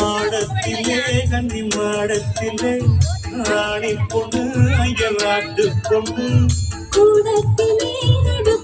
மாடத்திலே கன்னி மாடத்திலே ராணி பொண்ணு ஐயராத்து பொண்ணு. கூடத்திலே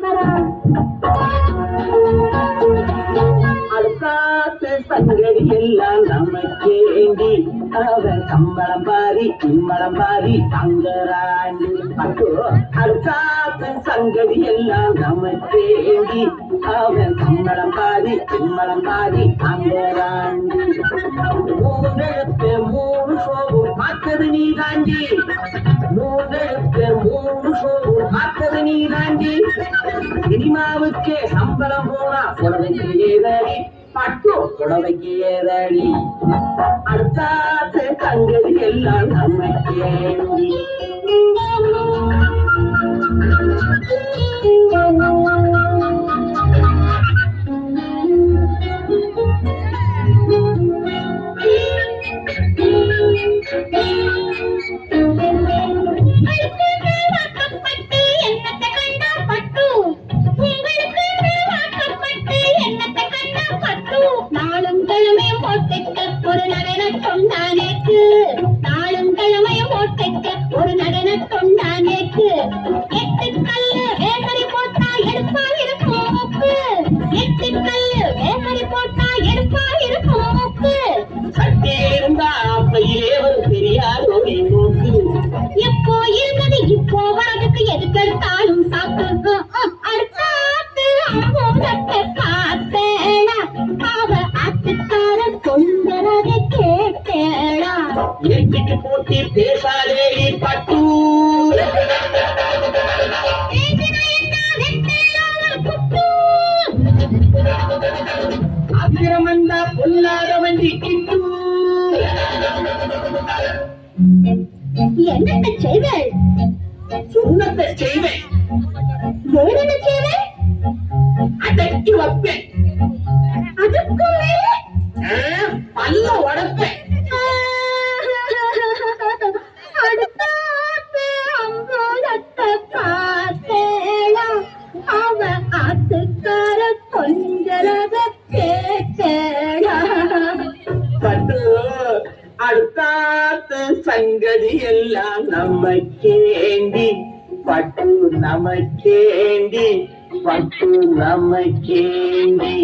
புடவையா வாங்கிக்கலாம் எல்லாம் நமக்கேண்டி அவன் சம்பளம் பாரி கும்பளம் பாரி தங்கராண்டி அட்டோ அழுக்காத்து சங்கதி எல்லாம் நமக்கேண்டி அவன் சம்பளம் பாரி கும்பளம் பாரி தங்கராண்டி மூணு மூணு சோபு பார்த்தது நீ தாண்டி. மூணு மூணு சோபு நீ தாண்டி சினிமாவுக்கே சம்பளம் போனா புடவைக்கு ஏதடி பட்டு புடவைக்கு ஏதடி அடுத்தாத்து தங்கதி எல்லாம் நம்பிக்கை thank you. போட்டுக்க ஒரு நடன கொண்டானேக்கு நாளும் கிழமையும் போட்டுக்க ஒரு நடன கொண்டானேக்கு எட்டு கல்லு வேகரி போட்டா எடுப்பா இருக்கும் மூக்கு எட்டு கல்லு வேகரி போட்டா எடுப்பா இருக்கும் மூக்கு சட்டே இருந்தா அப்பையே ஒரு பெரியாரோ நோக்கு எப்போ இருந்தது? இப்போ வரதுக்கு எதுக்கெடுத்தாலும் போட்டி பேசாதே வெட்டேனாவல் புட்டு. அத்திரம் வந்தா பொல்லாத வண்டி கிட்டு. என்னத்தை செய்வேள்? சொன்னத்தை செய்வேன். வேணும்னு செய்வேள்? அடக்கி வைப்பேன். அதுக்கும் மேலே? பல்ல உடப்பேன். அடுத்தாத்து சங்கதி எல்லாம் நமக்கேண்டி பட்டு நமக்கேண்டி பட்டு நமக்கேண்டி.